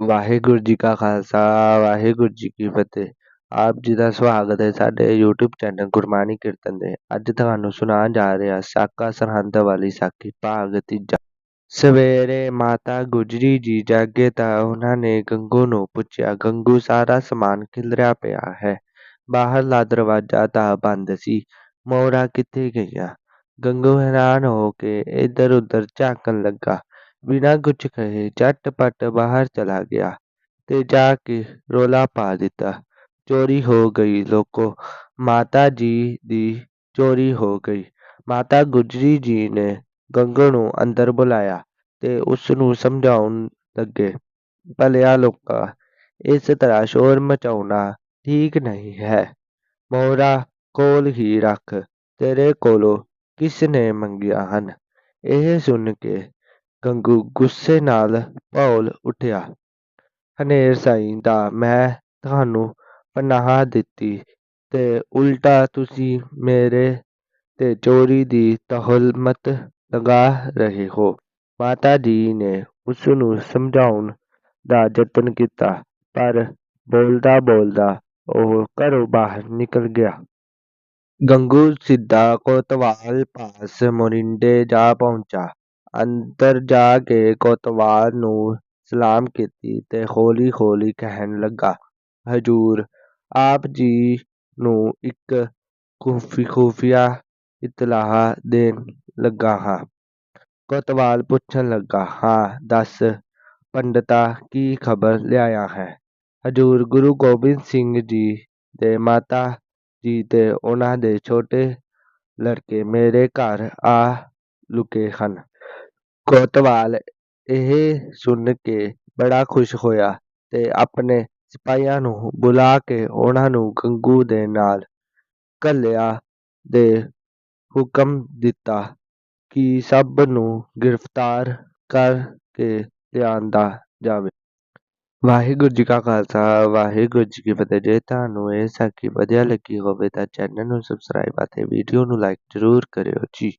ਵਾਹਿਗੁਰੂ ਜੀ ਕਾ ਖਾਲਸਾ, ਵਾਹਿਗੁਰੂ ਜੀ ਕੀ ਫਤਿਹ। ਆਪ ਜੀ ਦਾ ਸਵਾਗਤ ਹੈ ਸਾਡੇ YouTube ਚੈਨਲ ਗੁਰਬਾਣੀ ਕੀਰਤਨ ਦੇ। ਅੱਜ ਤੁਹਾਨੂੰ ਸੁਣਾਉਣ ਜਾ ਰਿਹਾ ਸਾਕਾ ਸਰਹੰਦ ਵਾਲੀ ਸਾਖੀ, ਭਾਗ ਤੀਜਾ। ਸਵੇਰੇ ਮਾਤਾ ਗੁਜਰੀ ਜੀ ਜਾਗੇ ਤਾਂ ਉਹਨਾਂ ਨੇ ਗੰਗੂ ਨੂੰ ਪੁੱਛਿਆ, ਗੰਗੂ, ਸਾਰਾ ਸਮਾਨ ਖਿਲਰਿਆ ਪਿਆ ਹੈ। ਬਾਹਰਲਾ ਦਰਵਾਜ਼ਾ ਤਾਂ ਬੰਦ ਸੀ। ਮੋਹਰਾਂ ਕਿੱਥੇ ਗਈਆਂ ਗੰਗੂ ਹੈਰਾਨ ਹੋ ਕੇ ਇੱਧਰ ਉੱਧਰ ਝਾਕਣ ਲੱਗਾ। ਬਿਨਾਂ ਕੁਝ ਕਹੇ ਝਟ ਪੱਟ ਬਾਹਰ ਚਲਾ ਗਿਆ ਤੇ ਜਾ ਕੇ ਰੌਲਾ ਪਾ ਦਿੱਤਾ ਚੋਰੀ ਹੋ ਗਈ ਲੋਕੋ ਮਾਤਾ ਜੀ ਦੀ ਚੋਰੀ ਹੋ ਗਈ ਮਾਤਾ ਗੁਜਰੀ ਜੀ ਨੇ ਗੰਗੂ ਨੂੰ ਅੰਦਰ ਬੁਲਾਇਆ ਤੇ ਉਸ ਨੂੰ ਸਮਝਾਉਣ ਲੱਗੇ ਭਲਿਆ ਲੋਕਾ ਇਸ ਤਰ੍ਹਾਂ ਸ਼ੋਰ ਮਚਾਉਣਾ ਠੀਕ ਨਹੀਂ ਹੈ ਮੋਹਰਾ ਕੋਲ ਹੀ ਰੱਖ ਤੇਰੇ ਕੋਲੋਂ ਕਿਸ ਨੇ ਮੰਗੀਆਂ ਹਨ ਇਹ ਸੁਣ ਕੇ ਗੰਗੂ ਗੁੱਸੇ ਨਾਲ ਭੌਲ ਉੱਠਿਆ। ਹਨੇਰ ਸਾਈਂ ਦਾ ਮੈਂ ਤੁਹਾਨੂੰ ਪਨਾਹ ਦਿੱਤੀ ਤੇ ਉਲਟਾ ਤੁਸੀਂ ਮੇਰੇ ਤੇ ਚੋਰੀ ਦੀ ਤਹਮਤ ਲਗਾ ਰਹੇ ਹੋ। ਮਾਤਾ ਜੀ ਨੇ ਉਸ ਨੂੰ ਸਮਝਾਉਣ ਦਾ ਯਤਨ ਕੀਤਾ, ਪਰ ਬੋਲਦਾ ਬੋਲਦਾ ਉਹ ਘਰੋਂ ਬਾਹਰ ਨਿਕਲ ਗਿਆ। ਗੰਗੂ ਸਿੱਧਾ ਕੋਤਵਾਲ ਪਾਸ ਮੋਰਿੰਡੇ ਜਾ ਪਹੁੰਚਾ। ਅੰਦਰ ਜਾ ਕੇ ਕੋਤਵਾਲ ਨੂੰ ਸਲਾਮ ਕੀਤੀ ਤੇ ਹੌਲੀ ਹੌਲੀ ਕਹਿਣ ਲੱਗਾ, ਹਜ਼ੂਰ, ਆਪ ਜੀ ਨੂੰ ਇੱਕ ਖੁਫੀਆ ਇਤਲਾਹ ਦੇਣ ਲੱਗਾ ਹਾਂ। ਕੋਤਵਾਲ ਪੁੱਛਣ ਲੱਗਾ, ਹਾਂ, ਦੱਸ, ਪੰਡਤਾ ਕੀ ਖਬਰ ਲਿਆਇਆ ਹੈ? ਹਜ਼ੂਰ, ਗੁਰੂ ਗੋਬਿੰਦ ਸਿੰਘ ਜੀ ਦੇ ਮਾਤਾ ਜੀ ਤੇ ਉਹਨਾਂ ਦੇ ਛੋਟੇ ਲੜਕੇ ਮੇਰੇ ਘਰ ਆ ਲੁਕੇ ਹਨ। ਕੋਤਵਾਲ, ਇਹ ਸੁਣ ਕੇ ਬੜਾ ਖੁਸ਼ ਹੋਇਆ ਤੇ ਆਪਣੇ ਸਿਪਾਹੀਆਂ ਨੂੰ ਬੁਲਾ ਕੇ ਉਹਨਾਂ ਨੂੰ ਗੰਗੂ ਦੇ ਨਾਲ ਘੱਲਿਆ ਤੇ ਹੁਕਮ ਦਿੱਤਾ ਕਿ ਸਭ ਨੂੰ ਗ੍ਰਿਫਤਾਰ ਕਰ ਕੇ ਲਿਆਂਦਾ ਜਾਵੇ। ਵਾਹਿਗੁਰੂ ਜੀ ਕਾ ਖਾਲਸਾ, ਵਾਹਿਗੁਰੂ ਜੀ ਕੀ ਫਤਿਹ। ਜੇ ਤੁਹਾਨੂੰ ਇਹ ਸਾਖੀ ਵਧੀਆ ਲੱਗੀ ਹੋਵੇ ਤਾਂ ਚੈਨਲ ਨੂੰ ਸਬਸਕ੍ਰਾਈਬ ਅਤੇ ਵੀਡੀਓ ਨੂੰ ਲਾਈਕ ਜ਼ਰੂਰ ਕਰਿਓ ਜੀ।